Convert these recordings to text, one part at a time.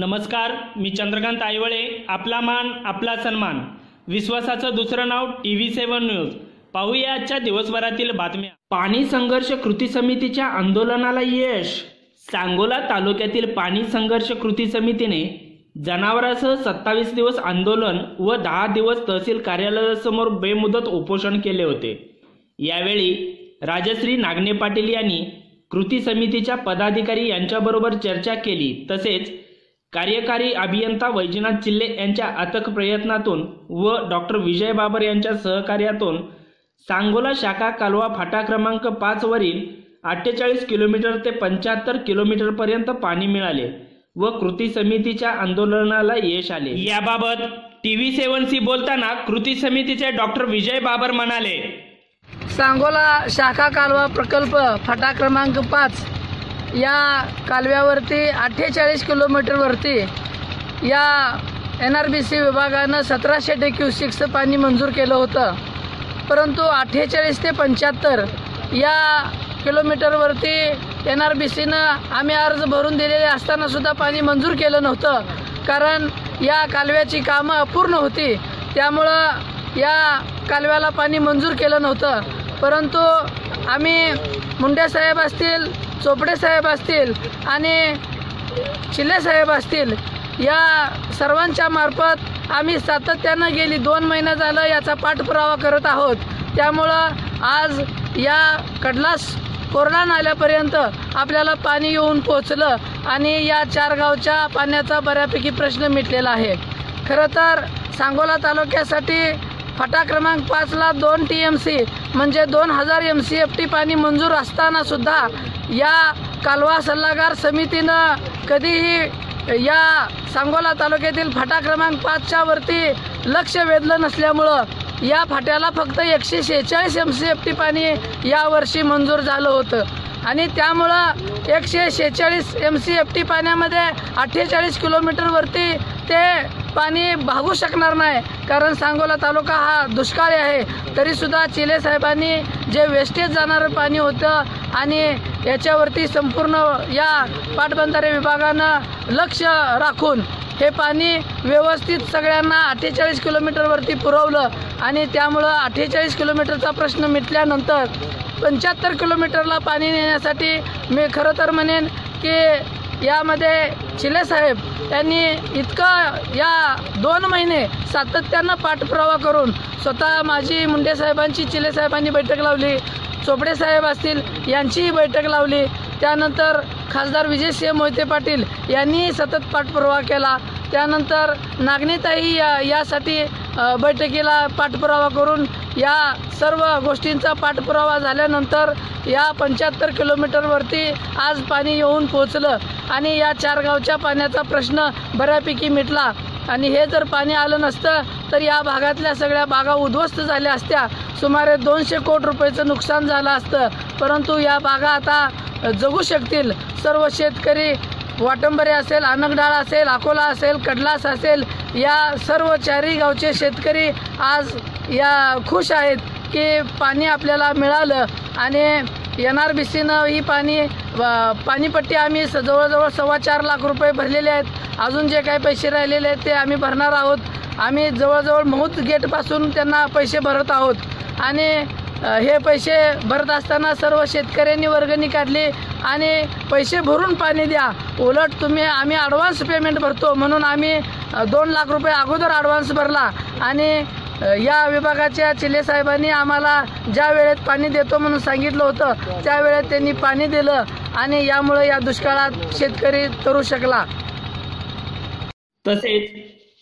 नमस्कार मी चंद्रकांत आयवळे आपला मान आपला सन्मान. विश्वासाचं दुसरं नाव टी व्ही सेवन न्यूज. पाहूया आजच्या दिवसभरातील बातम्या. पाणी संघर्ष कृती समितीच्या आंदोलनाला यश. सांगोला तालुक्यातील पाणी संघर्ष कृती समितीने जनावरांसह सत्तावीस दिवस आंदोलन व दहा दिवस तहसील कार्यालयासमोर बेमुदत उपोषण केले होते. यावेळी राजश्री नागने पाटील यांनी कृती समितीच्या पदाधिकारी यांच्याबरोबर चर्चा केली. तसेच कार्यकारी अभियंता वैजनाथ चिल्ले यांच्या अथक प्रयत्नातून व डॉक्टर विजय बाबर यांच्या सहकार्यातून सांगोला शाखा कालवा फाटा क्रमांक पाचवरील अठ्ठेचाळीस किलोमीटर ते पंच्याहत्तर किलोमीटरपर्यंत पाणी मिळाले व कृती समितीच्या आंदोलनाला यश आले. याबाबत टीव्ही सेवन सी बोलताना कृती समितीचे डॉक्टर विजय बाबर म्हणाले सांगोला शाखा कालवा प्रकल्प फाटा क्रमांक पाच या कालव्यावरती अठ्ठेचाळीस किलोमीटरवरती या एन आर बी सी विभागानं सतराशे टे क्युसिक्सचं पाणी मंजूर केलं होतं. परंतु अठ्ठेचाळीस ते पंच्याहत्तर या किलोमीटरवरती एन आर बी सीनं आम्ही अर्ज भरून दिलेले असतानासुद्धा पाणी मंजूर केलं नव्हतं. कारण या कालव्याची कामं अपूर्ण होती. त्यामुळं या कालव्याला पाणी मंजूर केलं नव्हतं. परंतु आम्ही मुंडे साहेब असतील चोपडे साहेब असतील आणि चिले साहेब असतील या सर्वांच्या मार्फत आम्ही सातत्यानं गेली दोन महिना झालं याचा पाठपुरावा करत आहोत. त्यामुळं आज या कडलास कोरडा नाल्यापर्यंत आपल्याला पाणी येऊन पोचलं आणि या चार गावच्या पाण्याचा बऱ्यापैकी प्रश्न मिटलेला आहे. खरं तर सांगोला तालुक्यासाठी फाटा क्रमांक पाचला दोन टी एम सी म्हणजे दोन हजार एम सी एफ टी पाणी मंजूर असताना सुद्धा या कालवा सल्लागार समितीनं कधीही या सांगोला तालुक्यातील फाटा क्रमांक पाचच्या वरती लक्ष वेधलं नसल्यामुळं या फाट्याला फक्त एकशे शेहेचाळीस एम सी एफ टी पाणी यावर्षी मंजूर झालं होतं. आणि त्यामुळं एकशे शेहेचाळीस एम सी एफ टी पाण्यामध्ये अठ्ठेचाळीस किलोमीटरवरती ते पाणी भागू शकणार नाही. कारण सांगोला तालुका हा दुष्काळी आहे. तरीसुद्धा चिले साहेबांनी जे वेस्टेज जाणारं पाणी होतं आणि याच्यावरती संपूर्ण या पाटबंधारे विभागानं लक्ष राखून हे पाणी व्यवस्थित सगळ्यांना अठ्ठेचाळीस किलोमीटरवरती पुरवलं आणि त्यामुळं अठ्ठेचाळीस किलोमीटरचा प्रश्न मिटल्यानंतर पंच्याहत्तर किलोमीटरला पाणी नेण्यासाठी मी खरं तर म्हणेन की यामध्ये चिलेसाहेब यांनी इतकं या दोन महिने सातत्यानं पाठपुरावा करून स्वतः माजी मुंडे साहेबांची बैठक लावली चोपडे साहेब असतील यांचीही बैठक लावली. त्यानंतर खासदार विजयसिंह मोहिते पाटील यांनीही सतत पाठपुरावा केला. त्यानंतर नागणीताई या यासाठी बैठकीला पाठपुरावा करून या सर्व गोष्टींचा पाठपुरावा झाल्यानंतर या पंच्याहत्तर किलोमीटरवरती आज पाणी येऊन पोचलं आणि या चार गावच्या पाण्याचा प्रश्न बऱ्यापैकी मिटला. आणि हे जर पाणी आलं नसतं तर या भागातल्या सगळ्या बागा उद्ध्वस्त झाल्या असत्या. सुमारे दोनशे कोटी रुपयाचं नुकसान झालं असतं. परंतु या बागा आता जगू शकतील. सर्व शेतकरी वाटंबरे असेल अनगडाळ असेल अकोला असेल कडलास असेल या सर्व चारही गावचे शेतकरी आज या खुश आहेत की पाणी आपल्याला मिळालं आणि एन आर बी सीनं ही पाणी व- पाणीपट्टी आम्ही स- जवळजवळ सव्वा चार लाख रुपये भरलेले आहेत. अजून जे काही पैसे राहिलेले आहेत ते आम्ही भरणार आहोत. आम्ही जवळजवळ महूत गेटपासून त्यांना पैसे भरत आहोत. आणि हे पैसे भरत असताना सर्व शेतकऱ्यांनी वर्गणी काढली. आणि पैसे भरून पाणी द्या. उलट तुम्ही आम्ही ॲडव्हान्स पेमेंट भरतो. म्हणून आम्ही दोन लाख रुपये अगोदर ॲडव्हान्स भरला. आणि या विभागाच्या चिले साहेबांनी आम्हाला ज्या वेळेत पाणी देतो म्हणून सांगितलं होतं त्या वेळेत त्यांनी पाणी दिलं आणि यामुळे या दुष्काळात शेतकरी तरू शकला. तसेच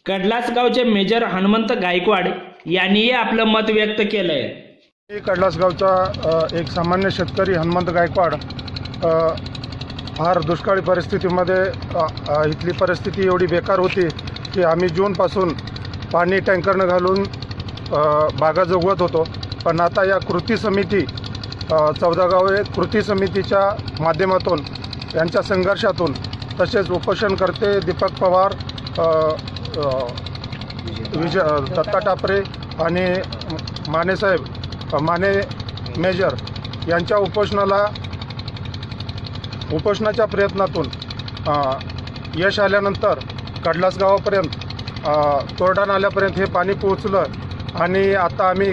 कडलास गावचे मेजर हनुमंत गायकवाड यांनीही आपलं मत व्यक्त केलंय. मी कडलासगावचा अ, एक सामान्य शेतकरी हनुमंत गायकवाड फार दुष्काळी परिस्थितीमध्ये इथली परिस्थिती एवढी बेकार होती की आम्ही जूनपासून पाणी टँकरनं घालून बागा जगवत होतो. पण आता या कृती समिती चौदागावे कृती समितीच्या माध्यमातून यांच्या संघर्षातून तसेच उपोषणकर्ते दीपक पवार विजय दत्ता टापरे आणि मानेसाहेब माने मेजर यांच्या उपोषणाला उपोषणाच्या प्रयत्नातून यश आल्यानंतर कडलास गावापर्यंत तोरडा नाल्यापर्यंत हे पाणी पोहोचलं आणि आता आम्ही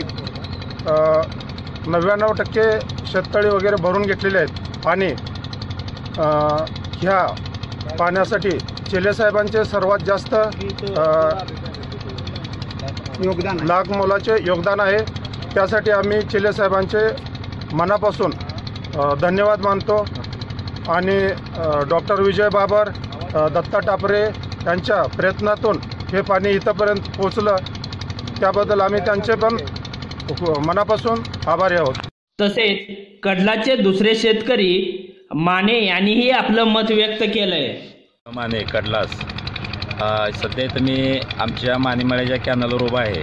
नव्याण्णव टक्के शेततळी वगैरे भरून घेतलेले आहेत आणि ह्या पाण्यासाठी चेलेसाहेबांचे सर्वात जास्त योगदान लाख मोलाचे योगदान आहे. त्यासाठी आम्ही चेलेसाहेबांचे मनापासून धन्यवाद मानतो. आणि डॉक्टर विजय बाबर दत्ता टापरे यांच्या प्रयत्नातून हे पाणी इथंपर्यंत पोचलं त्याबद्दल आम्ही त्यांचे पण मनापासून आभारी आहोत. तसेच कडलाचे दुसरे शेतकरी माने यांनीही आपलं मत व्यक्त केलंय. माने कडलास. सध्या मी आमच्या मानेमाळ्याच्या कॅनलवर उभा आहे.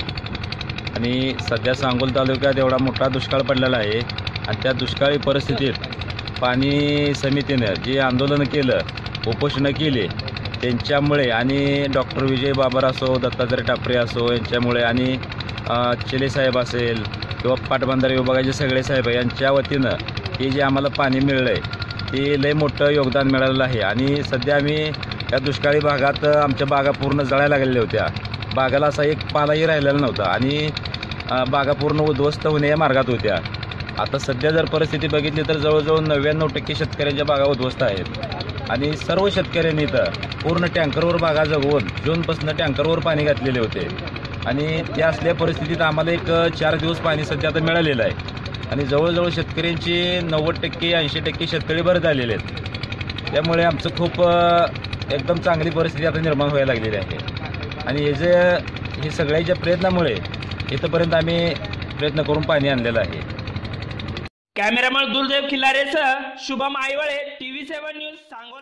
आणि सध्या सांगोल तालुक्यात एवढा मोठा दुष्काळ पडलेला आहे. आणि त्या दुष्काळी परिस्थितीत पाणी समितीनं जे आंदोलनं केलं उपोषणं केली त्यांच्यामुळे आणि डॉक्टर विजय बाबर असो दत्तात्रय टापरे असो यांच्यामुळे आणि चिले साहेब असेल किंवा पाटबंधारे विभागाचे सगळे साहेब यांच्या वतीनं हे जे आम्हाला पाणी मिळलं आहे ते लय मोठं योगदान मिळालेलं आहे. आणि सध्या आम्ही या दुष्काळी भागात आमच्या बागा पूर्ण जळायला लागलेल्या होत्या. बागाला असा एक पालाही राहिलेला नव्हता आणि बागा पूर्ण उद्ध्वस्त होण्या मार्गात होत्या. आता सध्या जर परिस्थिती बघितली तर जवळजवळ नव्याण्णव टक्के शेतकऱ्यांच्या बागा उद्ध्वस्त आहेत. आणि सर्व शेतकऱ्यांनी तर पूर्ण टँकरवर बागा जगवून जूनपासून टँकरवर पाणी घातलेले होते. आणि त्या असल्या परिस्थितीत आम्हाला एक चार दिवस पाणी सध्या आता मिळालेलं आहे. आणि जवळजवळ शेतकऱ्यांची नव्वद टक्के ऐंशी टक्के शेतकरी बरे झालेले आहेत. त्यामुळे आमचं खूप एकदम चांगली परिस्थिती आता निर्माण व्हायला लागलेली आहे. आणि हे जे हे सगळ्याच्या प्रयत्नामुळे इथंपर्यंत आम्ही प्रयत्न करून पाणी आणलेलं आहे. Cameraman Durdaiv खिल्लारेसह Shubham Aywale TV seven news Sangola.